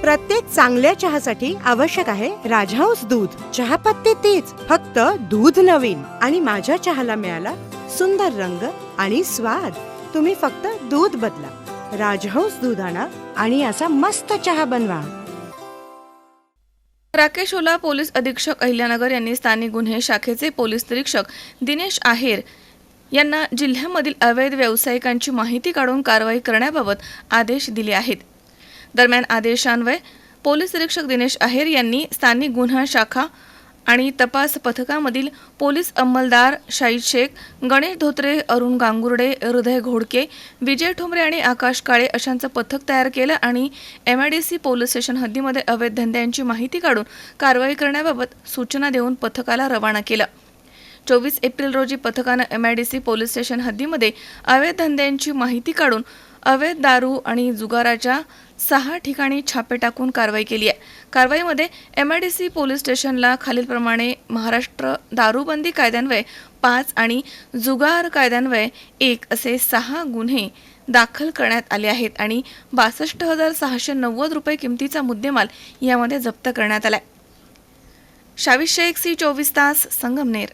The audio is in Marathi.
प्रत्येक चांगल्या चहासाठी आवश्यक आहे राजहंस दूध. चहापत्ती तेच फक्त दूध नवीन. आणि माझ्या चहाला मिळाला सुंदर रंग आणि स्वाद. तुम्ही फक्त दूध बदला. राजहंस दूध आणा आणि असा मस्त चहा बनवा. राकेश ओला पोलीस अधीक्षक अहिल्यानगर यांनी स्थानिक गुन्हे शाखेचे पोलीस निरीक्षक दिनेश आहेर यांना जिल्ह्यामधील अवैध व्यावसायिकांची माहिती काढून कारवाई करण्याबाबत आदेश दिले आहेत. दरम्यान आदेशान्वये पोलीस निरीक्षक दिनेश आहेर यांनी स्थानिक गुन्हा शाखा आणि तपास पथकामधील पोलीस अंमलदार शाहीद शेख गणेश धोत्रे अरुण गांगुर्डे हृदय घोडके विजय ठोंबरे आणि आकाश काळे अशांचं पथक तयार केलं आणि M I D C police station हद्दीमध्ये अवैध धंद्यांची माहिती काढून कारवाई करण्याबाबत सूचना देऊन पथकाला रवाना केलं. चोवीस एप्रिल रोजी पथकानं M I D C police station हद्दीमध्ये अवैध धंद्यांची माहिती काढून अवैध दारू आणि जुगाराच्या सहा ठिकाणी छापे टाकून कारवाई केली आहे. कारवाईमध्ये M I D C police स्टेशनला खालीलप्रमाणे महाराष्ट्र दारूबंदी कायद्यान्वये पाच आणि जुगार कायद्यान्वये एक असे सहा गुन्हे दाखल करण्यात आले आहेत आणि बासष्ट हजार सहाशे नव्वद रुपये किमतीचा मुद्देमाल यामध्ये जप्त करण्यात आलाय. शावीस शेख सी चोवीस तास संगमनेर.